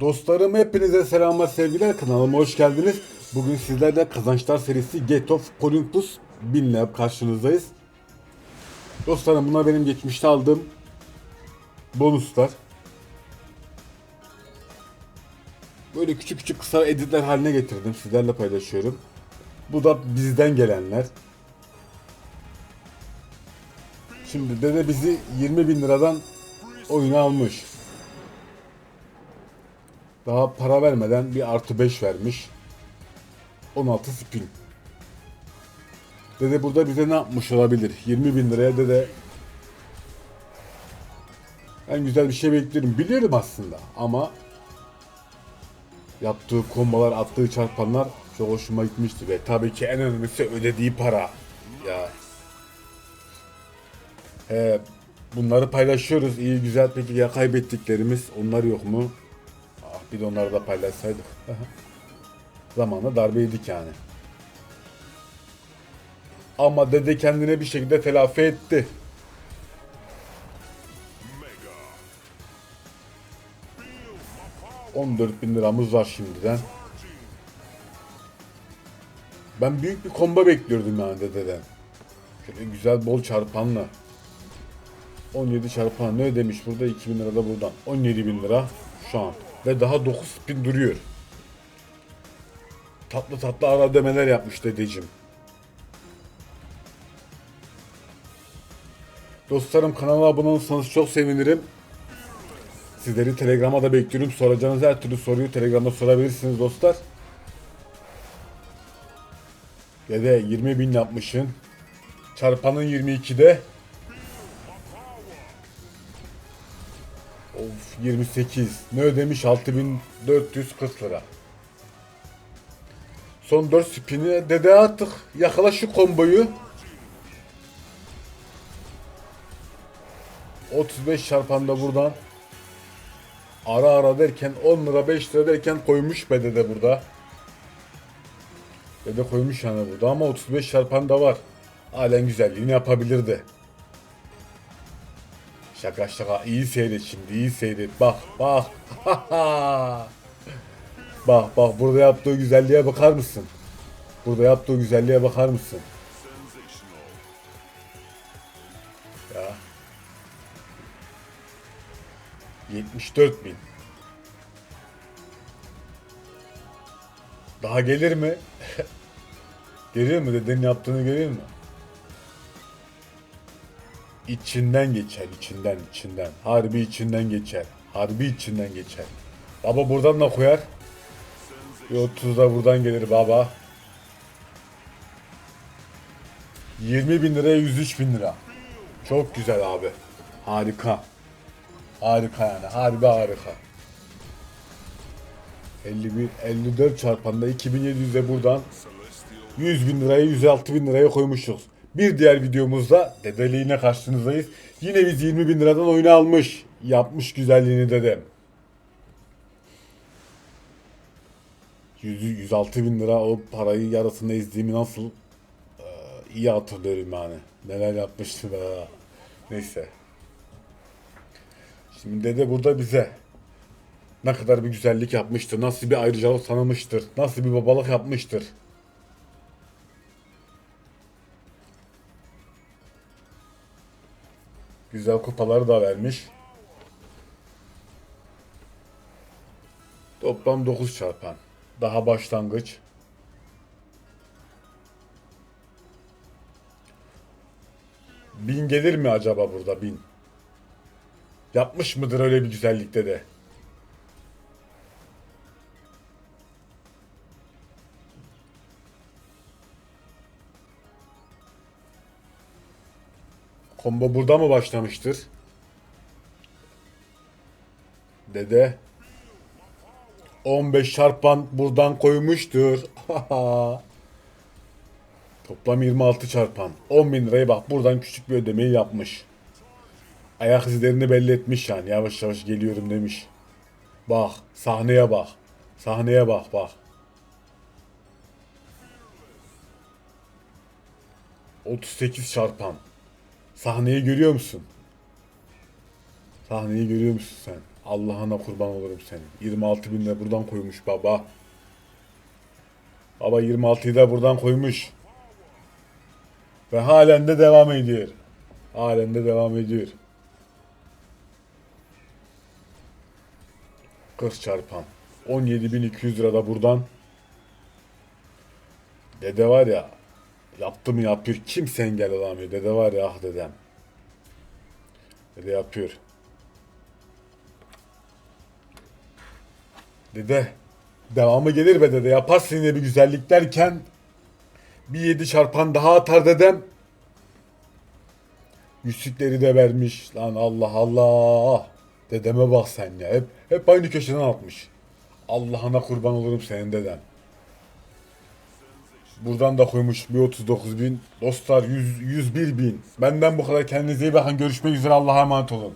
Dostlarım hepinize selamlar sevgiler kanalıma hoş geldiniz. Bugün sizlerle kazançlar serisi Gate of Olympus 1000 ile karşınızdayız. Dostlarım bunlar benim geçmişte aldığım bonuslar. Böyle küçük küçük kısa editler haline getirdim sizlerle paylaşıyorum. Bu da bizden gelenler. Şimdi dede bizi 20 bin liradan oyuna almış. Daha para vermeden bir artı 5 vermiş. 16 spin. Dede burada bize ne yapmış olabilir? 20 bin liraya dede ben güzel bir şey bekliyorum. Biliyorum aslında ama yaptığı kombalar, attığı çarpanlar çok hoşuma gitmişti ve tabii ki en önemlisi ödediği para. Ya He, bunları paylaşıyoruz. İyi güzel peki ya kaybettiklerimiz onlar yok mu? Bir de onları da paylaşsaydık. Zamanla darbe yedik yani. Ama dede kendine bir şekilde telafi etti. ...14 bin liramız var şimdiden. Ben büyük bir komba bekliyordum yani dededen. Şöyle güzel bol çarpanla. 17 çarpan ne ödemiş burada 2000 lira da buradan 17 bin lira şu an ve daha 9 spin duruyor. Tatlı tatlı ara ödemeler yapmış dedeciğim. Dostlarım kanala abone olursanız çok sevinirim. Sizleri telegrama da bekliyorum. Soracağınız her türlü soruyu telegramda sorabilirsiniz dostlar. Dede 20 bin yapmışsın. Çarpanın 22'de Of 28. Ne ödemiş? 6440 lira. Son 4 spini dede attık. Yakala şu komboyu. 35 çarpan da buradan. Ara ara derken 10 lira 5 lira derken koymuş be dede burada. Dede koymuş yani burada ama 35 çarpan da var. Halen güzelliğini yapabilirdi. Şaka şaka iyi seyret şimdi iyi seyret bak bak bak bak burada yaptığı güzelliğe bakar mısın? Burada yaptığı güzelliğe bakar mısın? Ya 74 bin Daha gelir mi? Geliyor mu dedenin yaptığını görüyor mu? İçinden geçer, içinden, içinden. Harbi içinden geçer. Harbi içinden geçer. Baba buradan da koyar. Bir 30 da buradan gelir baba. 20 bin liraya 103 bin lira. Çok güzel abi. Harika. Harika yani. Harbi harika. 51, 54 çarpanda 2700'e buradan 100 bin liraya 106 bin liraya koymuşuz. Bir diğer videomuzda dedeliğine karşınızdayız. Yine biz 20 bin liradan oyunu almış. Yapmış güzelliğini dedem. 100, 106 bin lira o parayı yarısında ezdiğimi nasıl iyi hatırlıyorum yani. Neler yapmıştı be. Neyse. Şimdi dede burada bize ne kadar bir güzellik yapmıştır, nasıl bir ayrıcalık tanımıştır, nasıl bir babalık yapmıştır. Güzel kupaları da vermiş. Toplam 9 çarpan. Daha başlangıç. Bin gelir mi acaba burada bin? Yapmış mıdır öyle bir güzellikte de? Combo burada mı başlamıştır? Dede 15 çarpan buradan koymuştur. Toplam 26 çarpan. 10 bin lirayı bak buradan küçük bir ödemeyi yapmış. Ayak izlerini belli etmiş yani. Yavaş yavaş geliyorum demiş. Bak sahneye bak. Sahneye bak bak. 38 çarpan. Sahneyi görüyor musun? Sahneyi görüyor musun sen? Allah'ına kurban olurum senin. 26 bin lira buradan koymuş baba. Baba 26'yı da buradan koymuş. Ve halen de devam ediyor. Halen de devam ediyor. 40 çarpan. 17.200 lira da buradan. Dede var ya. Yaptı mı yapıyor. Kimse engel olamıyor. Dede var ya ah dedem. Dede yapıyor. Dede. Devamı gelir be dede. Yaparsın yine bir güzellik derken bir yedi çarpan daha atar dedem. Yüzükleri de vermiş. Lan Allah Allah. Dedeme bak sen ya. Hep, hep aynı köşeden atmış. Allah'ına kurban olurum senin deden. Buradan da koymuş bir 39 bin. Dostlar 100, 101 bin. Benden bu kadar kendinize iyi bakın. Görüşmek üzere Allah'a emanet olun.